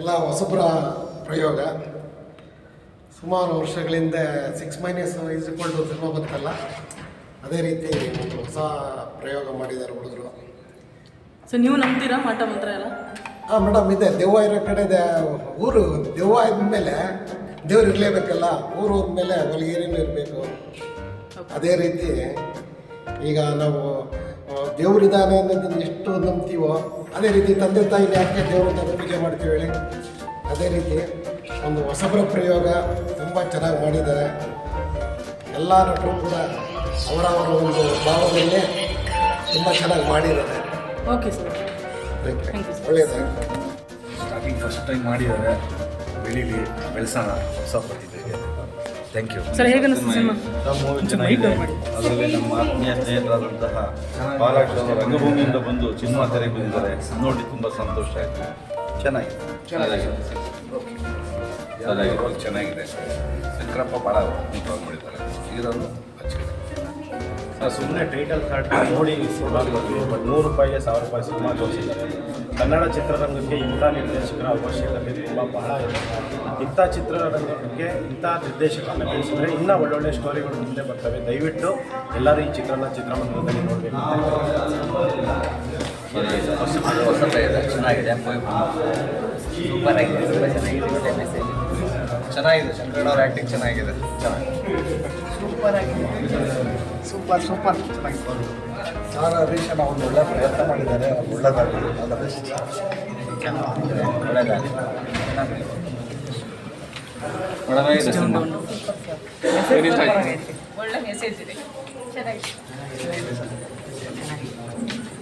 ಎಲ್ಲ ಹೊಸಬ್ರ ಪ್ರಯೋಗ. ಸುಮಾರು ವರ್ಷಗಳಿಂದ six minus is equal to cinema ಬಂತಲ್ಲ ಅದೇ ರೀತಿ ಒಂದು ಹೊಸ ಪ್ರಯೋಗ ಮಾಡಿದ್ದಾರೆ ಹುಡುಗರು. ಸೊ ನೀವು ನಂಬ್ತೀರಾ? ಮಾಟ ಮಂತ್ರ ಎಲ್ಲ? ಹಾಂ ಮೇಡಮ್ ಇದೆ. ದೆವ್ವ ಇರೋ ಕಡೆ ಊರು ದೆವ್ವ ಇದ್ಮೇಲೆ ದೇವ್ರು ಇರಲೇಬೇಕಲ್ಲ. ಊರು ಹೋದ್ಮೇಲೆ ಹೊಲಿಗೆರೇನು ಇರಬೇಕು. ಅದೇ ರೀತಿ ಈಗ ನಾವು ದೇವರಿದ್ದಾನೆ ಅನ್ನೋದು ಎಷ್ಟು ನಂಬ್ತೀವೋ ಅದೇ ರೀತಿ ತಂದೆ ತಾಯಿ ಯಾಕೆ ದೇವರನ್ನ ಪೂಜೆ ಮಾಡ್ತೀವಿ ಹೇಳಿ? ಅದೇ ರೀತಿ ಒಂದು ಹೊಸಬರ ಪ್ರಯೋಗ ತುಂಬ ಚೆನ್ನಾಗಿ ಮಾಡಿದ್ದಾರೆ. ಎಲ್ಲ ನಟರು ಕೂಡ ಅವರವರ ಒಂದು ಭಾವದಲ್ಲಿ ತುಂಬ ಚೆನ್ನಾಗಿ ಮಾಡಿದ್ದಾರೆ. ಓಕೆ ಸರ್ ಒಳ್ಳೆಯದು ಸ್ಟಾರ್ಟಿಂಗ್ ಫಸ್ಟ್ ಟೈಮ್ ಮಾಡಿದ್ದಾರೆ. ಬೆಳೀಲಿ ಬೆಳೆಸೋಣ. ಹೊಸ ಥ್ಯಾಂಕ್ ಯು ಸರ್ ಹೇಗೆ ಅನಿಸ್ತು ಸಿನಿಮಾ? ಮೂವಿ ಚೆನ್ನಾಗಿದೆ ಅದರಲ್ಲಿ ನಮ್ಮ ಆತ್ಮೀಯ ಸ್ನೇಹಿತರಾದಂತಹ ಬಾಲಕೃಷ್ಣ ಅವರು ರಂಗಭೂಮಿಯಿಂದ ಬಂದು ಸಿನಿಮಾ ತೆರೆಗೆ ಬಂದಿದ್ದಾರೆ ನೋಡಿ ತುಂಬ ಸಂತೋಷ ಆಯಿತು. ಚೆನ್ನಾಗಿದೆ. ಚೆನ್ನಾಗಿದೆ. ಚೆನ್ನಾಗಿದೆ. ಶಂಕರಪ್ಪ ಭಾಳ ನೀಟಾಗಿ ಮಾಡಿದ್ದಾರೆ. ಹೀರೋನು ಸುಮ್ಮನೆ ಟೈಟಲ್ ಕಾರ್ಡ್ ನೋಡಿ ಸಿನಿಮಾ ಬಟ್ ನೂರು ರೂಪಾಯಿಗೆ ಸಾವಿರ ರೂಪಾಯಿ ಸಿನಿಮಾ ತೋರಿಸಿದ್ದಾರೆ. ಕನ್ನಡ ಚಿತ್ರರಂಗಕ್ಕೆ ಇಂಥ ನಿರ್ದೇಶಕರ ಅವಶ್ಯಕತೆ ತುಂಬ ಬಹಳ ಇದೆ. ಇಂಥ ಚಿತ್ರರಂಗಕ್ಕೆ ಇಂಥ ನಿರ್ದೇಶಕರನ್ನ ಬೆಳೆಸಿದ್ರೆ ಇನ್ನೂ ಒಳ್ಳೊಳ್ಳೆ ಸ್ಟೋರಿಗಳು ಮುಂದೆ ಬರ್ತವೆ. ದಯವಿಟ್ಟು ಎಲ್ಲರೂ ಈ ಚಿತ್ರನ ಚಿತ್ರಮಂದಿರದಲ್ಲಿ ನೋಡಬೇಕು. ಇದೆ ಚೆನ್ನಾಗಿದೆ ಸೂಪರ್ ಆಗಿದೆ ತುಂಬ ಚೆನ್ನಾಗಿದೆ ಮೆಸೇಜ್ ಚೆನ್ನಾಗಿದೆ ಆ್ಯಕ್ಟಿಂಗ್ ಚೆನ್ನಾಗಿದೆ. ಸೂಪರ್ ಆಗಿದೆ ಸೂಪರ್ ಸೂಪರ್. ಸಾರ ಹರೀಶ್ ಒಂದು ಒಳ್ಳೆ ಪ್ರಯತ್ನ ಮಾಡಿದ್ದಾರೆ. ಅವ್ರು ಒಳ್ಳೆದಾಗಲಿ. ಅಲ್ಲ ಬೆಸ್ಟ್ ಒಳ್ಳೆದಾಗಿದೆ ಒಳ್ಳೆದಾಗಿದೆ ಸಿನಿಮಾ ಒಳ್ಳೆ ಮೆಸೇಜ್ ಇದೆ. ಚೆನ್ನಾಗಿದೆ.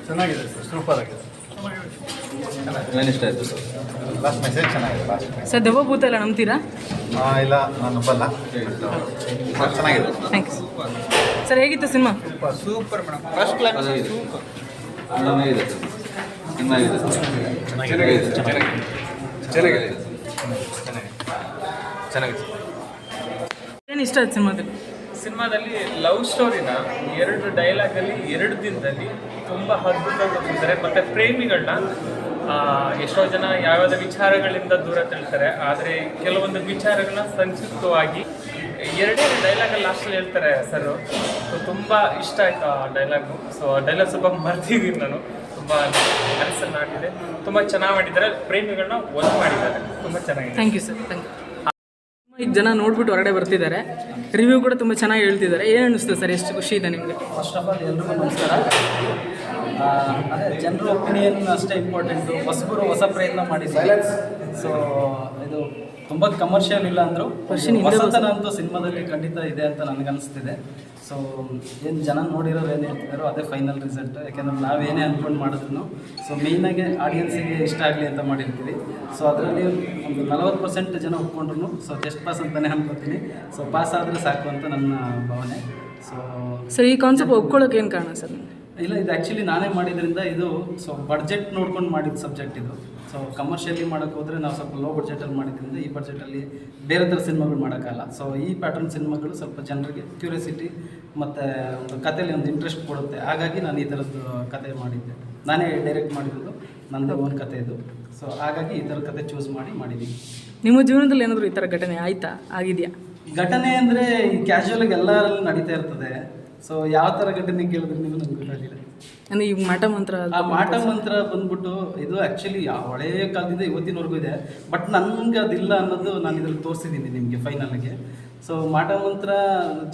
ಚೆನ್ನಾಗಿದೆ ಸರ್ ಸೂಪರ್ ಆಗಿದೆ. ಏನು ಇಷ್ಟ ಆಯಿತು ಸರ್? ಲಾಸ್ಟ್ ಮೆಸೇಜ್ ಚೆನ್ನಾಗಿದೆ ಲಾಸ್ಟ್ ಸರ್ ದೆವ್ವ ಭೂತ ಎಲ್ಲ ನಂಬ್ತೀರಾ? ಇಲ್ಲ ನಾನು ಒಬ್ಬಲ್ಲ ಚೆನ್ನಾಗಿದೆ. ಥ್ಯಾಂಕ್ಸ್ ಯು ಸರ್ ಹೇಗಿತ್ತು cinema? Super madam. First class ಚೆನ್ನಾಗಿದೆ. ಚೆನ್ನಾಗಿದೆ ಚೆನ್ನಾಗಿದೆ ಚೆನ್ನಾಗಿದೆ. ಚೆನ್ನಾಗಿದೆ. ಏನು ಇಷ್ಟ ಆಯ್ತು ಸಿನಿಮಾದಲ್ಲಿ? ಸಿನಿಮಾದಲ್ಲಿ ಲವ್ ಸ್ಟೋರಿನ ಎರಡು ಡೈಲಾಗಲ್ಲಿ ಎರಡು ದಿನದಲ್ಲಿ ತುಂಬ ಅದ್ಭುತವಾಗಿ ಕೊಟ್ಟಿದ್ದಾರೆ ಮತ್ತು ಪ್ರೇಮಿಗಳನ್ನ ಎಷ್ಟೋ ಜನ ಯಾವ್ಯಾವ ವಿಚಾರಗಳಿಂದ ದೂರ ತಳ್ತಾರೆ. ಆದರೆ ಕೆಲವೊಂದು ವಿಚಾರಗಳನ್ನ ಸಂಕ್ಷಿಪ್ತವಾಗಿ ಎರಡೇ ಡೈಲಾಗಲ್ಲಿ ಲಾಸ್ಟಲ್ಲಿ ಹೇಳ್ತಾರೆ ಸರ್ ಸೊ ತುಂಬ ಇಷ್ಟ ಆಯಿತು ಆ ಡೈಲಾಗು ಸೊ ಆ ಡೈಲಾಗ್ ಸ್ವಲ್ಪ ಮರ್ತಿದ್ದೀನಿ ನಾನು. ತುಂಬ ಮನಸ್ಸಲ್ಲಿ ಆಗಿದೆ ತುಂಬ ಚೆನ್ನಾಗಿ ಮಾಡಿದ್ದಾರೆ. ಪ್ರೇಮಿಗಳನ್ನ ಒಂದು ಮಾಡಿದ್ದಾರೆ. ತುಂಬ ಚೆನ್ನಾಗಿದೆ. Thank you sir thank you ಈಗ ಜನ ನೋಡ್ಬಿಟ್ಟು ಹೊರಗಡೆ ಬರ್ತಿದ್ದಾರೆ. ರಿವ್ಯೂ ಕೂಡ ತುಂಬ ಚೆನ್ನಾಗಿ ಹೇಳ್ತಿದ್ದಾರೆ. ಏನು ಅನಿಸ್ತದೆ ಸರ್ ಎಷ್ಟು ಖುಷಿ ಇದೆ ನಿಮಗೆ? ಫಸ್ಟ್ ಆಫ್ ಆಲ್ ಎಲ್ರಿಗೂ ನಮಸ್ಕಾರ. ಆ, ಅದೇ ಜನರ ಒಪಿನಿಯನ್ ಅಷ್ಟೇ ಇಂಪಾರ್ಟೆಂಟು ಹೊಸಬರು ಹೊಸ ಪ್ರಯತ್ನ ಮಾಡಿದ್ದಾರೆ ಸೊ ಇದು ತುಂಬ ಕಮರ್ಷಿಯಲ್ ಇಲ್ಲ ಅಂದ್ರು. ಹೊಸತನ ಅಂತೂ ಸಿನಿಮಾದಲ್ಲಿ ಖಂಡಿತ ಇದೆ ಅಂತ ನನಗನ್ನಿಸ್ತಿದೆ ಸೊ ಏನು ಜನ ನೋಡಿರೋರು ಏನು ಹೇಳ್ತಿದ್ದಾರೋ ಅದೇ ಫೈನಲ್ ರಿಸಲ್ಟ್ ಯಾಕೆಂದ್ರೆ ನಾವೇನೇ ಅಂದ್ಕೊಂಡು ಮಾಡಿದ್ರು ಸೊ ಮೇಯ್ನಾಗಿ ಆಡಿಯನ್ಸಿಗೆ ಇಷ್ಟ ಆಗಲಿ ಅಂತ ಮಾಡಿರ್ತೀವಿ. ಸೊ ಅದರಲ್ಲಿ ಒಂದು ನಲವತ್ತು ಪರ್ಸೆಂಟ್ ಜನ ಒಪ್ಕೊಂಡ್ರು ಸೊ ಜಸ್ಟ್ ಪಾಸ್ ಅಂತಲೇ ಅನ್ಕೋತೀನಿ. ಸೊ ಪಾಸ್ ಆದರೆ ಸಾಕು ಅಂತ ನನ್ನ ಭಾವನೆ. ಸೊ ಸರ್ ಈ ಕಾನ್ಸೆಪ್ಟ್ ಒಪ್ಕೊಳ್ಳೋಕೆ ಏನು ಕಾರಣ ಸರ್? ಇಲ್ಲ ಇದು ಆ್ಯಕ್ಚುಲಿ ನಾನೇ ಮಾಡಿದ್ರಿಂದ ಇದು ಸೊ ಬಡ್ಜೆಟ್ ನೋಡ್ಕೊಂಡು ಮಾಡಿದ ಸಬ್ಜೆಕ್ಟ್ ಇದು. ಸೊ ಕಮರ್ಷಿಯಲಿ ಮಾಡೋಕ್ಕೆ ಹೋದರೆ ನಾವು ಸ್ವಲ್ಪ ಲೋ ಬಡ್ಜೆಟಲ್ಲಿ ಮಾಡಿದ್ರಿಂದ ಈ ಬಡ್ಜೆಟಲ್ಲಿ ಬೇರೆ ಥರ ಸಿನಿಮಾಗಳು ಮಾಡೋಕ್ಕಲ್ಲ ಸೊ ಈ ಪ್ಯಾಟರ್ನ್ ಸಿನಿಮಾಗಳು ಸ್ವಲ್ಪ ಜನರಿಗೆ ಕ್ಯೂರಿಯಾಸಿಟಿ ಮತ್ತು ಒಂದು ಕಥೆಯಲ್ಲಿ ಒಂದು ಇಂಟ್ರೆಸ್ಟ್ ಕೊಡುತ್ತೆ. ಹಾಗಾಗಿ ನಾನು ಈ ಥರದ್ದು ಕತೆ ಮಾಡಿದ್ದೆ. ನಾನೇ ಡೈರೆಕ್ಟ್ ಮಾಡಿರೋದು ನನ್ನದು ಒಂದು ಕತೆ ಇದು. ಸೊ ಹಾಗಾಗಿ ಈ ಥರ ಕತೆ ಚೂಸ್ ಮಾಡಿ ಮಾಡಿದ್ದೀನಿ ನಿಮ್ಮ ಜೀವನದಲ್ಲಿ ಏನಾದರೂ ಈ ಥರ ಘಟನೆ ಆಯಿತಾ? ಆಗಿದೆಯಾ? ಘಟನೆ ಅಂದರೆ ಈ ಕ್ಯಾಶುವಲಾಗಿ ಎಲ್ಲರಲ್ಲೂ ನಡೀತಾ ಇರ್ತದೆ. ಸೊ ಯಾವ ಥರ ಘಟನೆ ಕೇಳಿದ್ರೆ ನೀವು ನಮ್ಗೆ ಗೊತ್ತಾಗಿಲ್ಲ ಅಂದರೆ ಈಗ ಮಾಟ ಮಂತ್ರ ಆ ಮಾಟ ಮಂತ್ರ ಬಂದ್ಬಿಟ್ಟು ಇದು ಆ್ಯಕ್ಚುಲಿ ಹಳೆಯ ಕಾಲದಿಂದ ಇವತ್ತಿನವರೆಗೂ ಇದೆ. ಬಟ್ ನನ್ಗೆ ಅದಿಲ್ಲ ಅನ್ನೋದು ನಾನು ಇದ್ರಲ್ಲಿ ತೋರಿಸಿದ್ದೀನಿ ನಿಮಗೆ ಫೈನಲ್ಗೆ ಸೊ ಮಾಟ ಮಂತ್ರ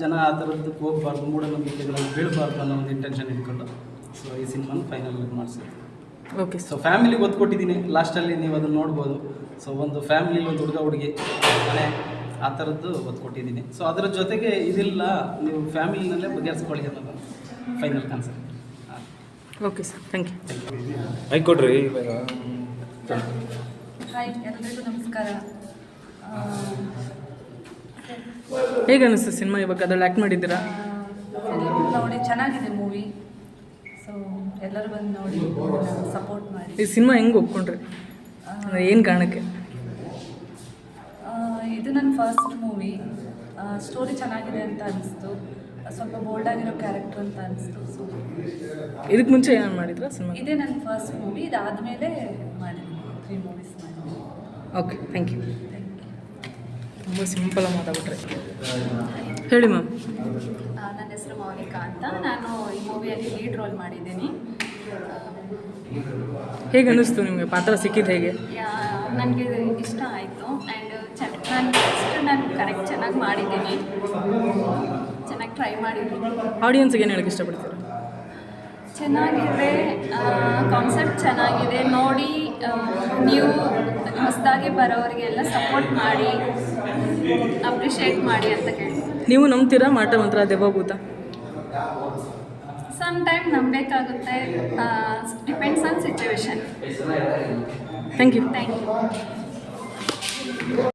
ಜನ ಆ ಥರದ್ದು ಹೋಗ್ಬಾರ್ದು ಮೂಢನಂಬಿಕೆಗಳನ್ನು ಬೀಳಬಾರ್ದು ಅನ್ನೋ ಒಂದು ಇಂಟೆನ್ಷನ್ ಇಟ್ಕೊಂಡು ಸೊ ಈ ಸಿನಿಮಾನ ಫೈನಲ್ ಮಾಡಿಸಿದ್ವಿ. ಓಕೆ ಸೊ ಫ್ಯಾಮಿಲಿಗೆ ಒತ್ತು ಕೊಟ್ಟಿದ್ದೀನಿ ಲಾಸ್ಟಲ್ಲಿ ನೀವು ಅದನ್ನು ನೋಡ್ಬೋದು. ಸೊ ಒಂದು ಫ್ಯಾಮಿಲಿಲಿ ಒಂದು ಹುಡುಗ ಹುಡುಗಿ ಮನೆ ಆ ಥರದ್ದು ಒತ್ತು ಕೊಟ್ಟಿದ್ದೀನಿ ಸೊ ಅದರ ಜೊತೆಗೆ ಇದಿಲ್ಲ ನೀವು ಫ್ಯಾಮಿಲಿನಲ್ಲೇ ಬಗೆಹರಿಸ್ಕೊಳ್ಳಿ ಅನ್ನೋದು final concept okay sir thank you ಕೊಡ್ರಿ. ಹಾಯ್ ಎಲ್ಲರಿಗೂ ನಮಸ್ಕಾರ. ಹೇಗೆ ಅನಿಸ್ತು ಸಿನಿಮಾ ಇವಾಗ? ಅದ್ರಲ್ಲಿ ಆ್ಯಕ್ಟ್ ಮಾಡಿದ್ದೀರಾ? ನೋಡಿ ಚೆನ್ನಾಗಿದೆ ಮೂವಿ ಸೊ ಎಲ್ಲರೂ ಬಂದು ನೋಡಿ ಸಪೋರ್ಟ್ ಮಾಡಿ. ಈ ಸಿನಿಮಾ ಹೆಂಗೆ ಒಪ್ಕೊಂಡ್ರಿ? ಏನು ಕಾರಣಕ್ಕೆ? ಇದು ನನ್ನ ಫಸ್ಟ್ ಮೂವಿ ಸ್ಟೋರಿ ಚೆನ್ನಾಗಿದೆ ಅಂತ ಅನಿಸ್ತು. ಸ್ವಲ್ಪ ಬೋಲ್ಡ್ ಆಗಿರೋ ಕ್ಯಾರೆಕ್ಟರ್ ಅಂತ ಅನಿಸ್ತು ಸೊ ಇದಕ್ಕೆ ಮುಂಚೆ ಏನು ಮಾಡಿದ್ರು ಸಿನಿಮಾ ಇದೇ ನನ್ನ ಫಸ್ಟ್ ಮೂವಿ ಇದಾದಮೇಲೆ ಮಾಡಿದ್ದೀನಿ ತ್ರೀ ಮೂವೀಸ್ ಮಾಡಿದ್ದೀನಿ ಓಕೆ ಥ್ಯಾಂಕ್ ಯು ತುಂಬ ಸಿಂಪಲ್ ಮಾತಾಡ್ಬಿಟ್ರೆ. ಹೇಳಿ ಮ್ಯಾಮ್ ನನ್ನ ಹೆಸರು ಮೌನಿಕಾ ಅಂತ. ನಾನು ಈ ಮೂವಿಯಲ್ಲಿ ಲೀಡ್ ರೋಲ್ ಮಾಡಿದ್ದೀನಿ. ಹೇಗೆ ಅನ್ನಿಸ್ತು ನಿಮಗೆ? ಪಾತ್ರ ಸಿಕ್ಕಿದ್ದು ಹೇಗೆ? ನನಗೆ ಇಷ್ಟ ಆಯಿತು. ಆ್ಯಂಡ್ ಚೆನ್ನ ನಾನು ಕರೆಕ್ಟ್ ಚೆನ್ನಾಗಿ ಮಾಡಿದ್ದೀನಿ. ಟ್ರೈ ಮಾಡಿದ್ದೀನಿ ಆಡಿಯನ್ಸ್ಗೆ ಏನು ಹೇಳಕ್ಕೆ ಇಷ್ಟಪಡ್ತೀರಾ? ಚೆನ್ನಾಗಿದೆ ಕಾನ್ಸೆಪ್ಟ್ ಚೆನ್ನಾಗಿದೆ. ನೋಡಿ ನೀವು ಹೊಸದಾಗಿ ಬರೋರಿಗೆಲ್ಲ ಸಪೋರ್ಟ್ ಮಾಡಿ ಅಪ್ರಿಷಿಯೇಟ್ ಮಾಡಿ ಅಂತ ಕೇಳಿ ನೀವು ನಂಬ್ತೀರಾ ಮಾಟ ಮಂತ್ರ ದೇವಭೂತ some time ನಂಬಬೇಕಾಗುತ್ತೆ depends on situation thank you thank you